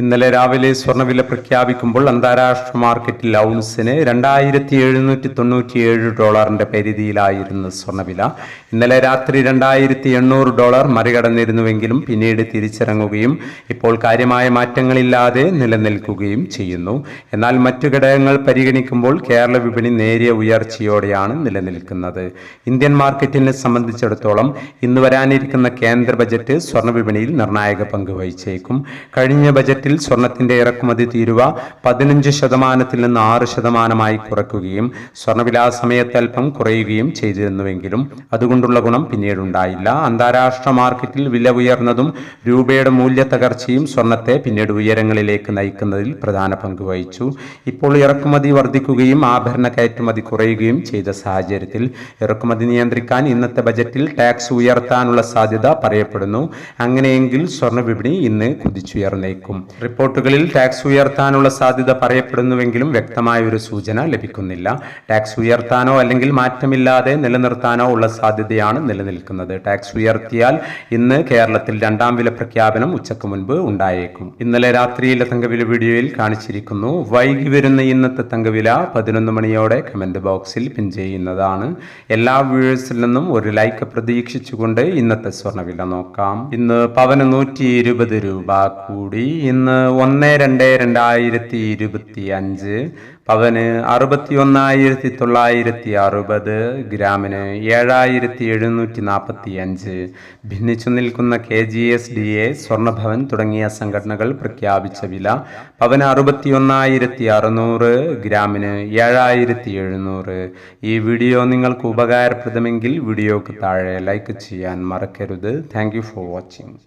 ഇന്നലെ രാവിലെ സ്വർണവില പ്രഖ്യാപിക്കുമ്പോൾ അന്താരാഷ്ട്ര മാർക്കറ്റിൽ ഔൺസിന് രണ്ടായിരത്തി എഴുന്നൂറ്റി തൊണ്ണൂറ്റിയേഴ് ഡോളറിന്റെ പരിധിയിലായിരുന്നു സ്വർണവില ഇന്നലെ രാത്രി രണ്ടായിരത്തി എണ്ണൂറ് ഡോളർ മറികടന്നിരുന്നുവെങ്കിലും പിന്നീട് തിരിച്ചിറങ്ങുകയും ഇപ്പോൾ കാര്യമായ മാറ്റങ്ങളില്ലാതെ നിലനിൽക്കുകയും ചെയ്യുന്നു. എന്നാൽ മറ്റു ഘടകങ്ങൾ പരിഗണിക്കുമ്പോൾ കേരള വിപണി നേരിയ ഉയർച്ചയോടെയാണ് നിലനിൽക്കുന്നത്. ഇന്ത്യൻ മാർക്കറ്റിനെ സംബന്ധിച്ചിടത്തോളം ഇന്ന് വരാനിരിക്കുന്ന കേന്ദ്ര ബജറ്റ് സ്വർണ വിപണിയിൽ നിർണായക പങ്ക് വഹിച്ചേക്കും. കഴിഞ്ഞ ബജറ്റിൽ സ്വർണത്തിന്റെ ഇറക്കുമതി തീരുവ പതിനഞ്ച് ശതമാനത്തിൽ നിന്ന് ആറ് ശതമാനമായി കുറയ്ക്കുകയും സ്വർണവില ആ സമയത്ത് അല്പം കുറയുകയും ചെയ്തിരുന്നുവെങ്കിലും അതുകൊണ്ടുള്ള ഗുണം പിന്നീടുണ്ടായില്ല. അന്താരാഷ്ട്ര മാർക്കറ്റിൽ വില ഉയർന്നതും രൂപയുടെ മൂല്യ തകർച്ചയും സ്വർണത്തെ പിന്നീട് ഉയരങ്ങളിലേക്ക് നയിക്കുന്നതിൽ പ്രധാന പങ്ക് വഹിച്ചു. ഇപ്പോൾ ഇറക്കുമതി വർദ്ധിക്കുകയും ആഭരണ കയറ്റുമതി കുറയുകയും ചെയ്ത സാഹചര്യത്തിൽ ഇറക്കുമതി നിയന്ത്രിക്കാൻ ഇന്നത്തെ ബജറ്റിൽ ടാക്സ് ഉയർത്താനുള്ള സാധ്യത പറയപ്പെടുന്നു. അങ്ങനെയെങ്കിൽ സ്വർണ വിപണി ഇന്ന് കുതിച്ചുയർന്നേക്കും. റിപ്പോർട്ടുകളിൽ ടാക്സ് ഉയർത്താനുള്ള സാധ്യത പറയപ്പെടുന്നുവെങ്കിലും വ്യക്തമായ ഒരു സൂചന ലഭിക്കുന്നില്ല. ടാക്സ് ഉയർത്താനോ അല്ലെങ്കിൽ മാറ്റമില്ലാതെ നിലനിർത്താനോ ഉള്ള സാധ്യതയാണ് നിലനിൽക്കുന്നത്. ടാക്സ് ഉയർത്തിയാൽ ഇന്ന് കേരളത്തിൽ രണ്ടാം വില പ്രഖ്യാപനം ഉച്ചയ്ക്ക് മുൻപ് ഉണ്ടായേക്കും. ഇന്നലെ രാത്രിയിലെ തങ്കവില വീഡിയോയിൽ കാണിച്ചിരിക്കുന്നു. വൈകി വരുന്ന ഇന്നത്തെ തങ്കവില പതിനൊന്ന് മണിയോടെ കമന്റ് ബോക്സിൽ പിൻ ചെയ്യുന്നതാണ്. എല്ലാ വ്യൂവേഴ്സിൽ നിന്നും ഒരു ലൈക്ക് പ്രതീക്ഷിച്ചുകൊണ്ട് ഇന്നത്തെ സ്വർണവില നോക്കാം. ഇന്ന് പവന് നൂറ്റി രൂപ കൂടി. ഇന്ന് ഒന്ന് രണ്ട് രണ്ടായിരത്തി ഇരുപത്തി അഞ്ച് പവന് അറുപത്തി ഒന്നായിരത്തി തൊള്ളായിരത്തി അറുപത് ഗ്രാമിന് ഏഴായിരത്തി എഴുന്നൂറ്റി നാൽപ്പത്തി അഞ്ച്. ഭിന്നിച്ചു നിൽക്കുന്ന K G S D A സ്വർണഭവൻ തുടങ്ങിയ സംഘടനകൾ പ്രഖ്യാപിച്ച വില പവന് അറുപത്തി ഒന്നായിരത്തി അറുന്നൂറ് ഗ്രാമിന് ഏഴായിരത്തി എഴുന്നൂറ്. ഈ വീഡിയോ നിങ്ങൾക്ക് ഉപകാരപ്രദമെങ്കിൽ വീഡിയോക്ക് താഴെ ലൈക്ക് ചെയ്യാൻ മറക്കരുത്. Thank for watching.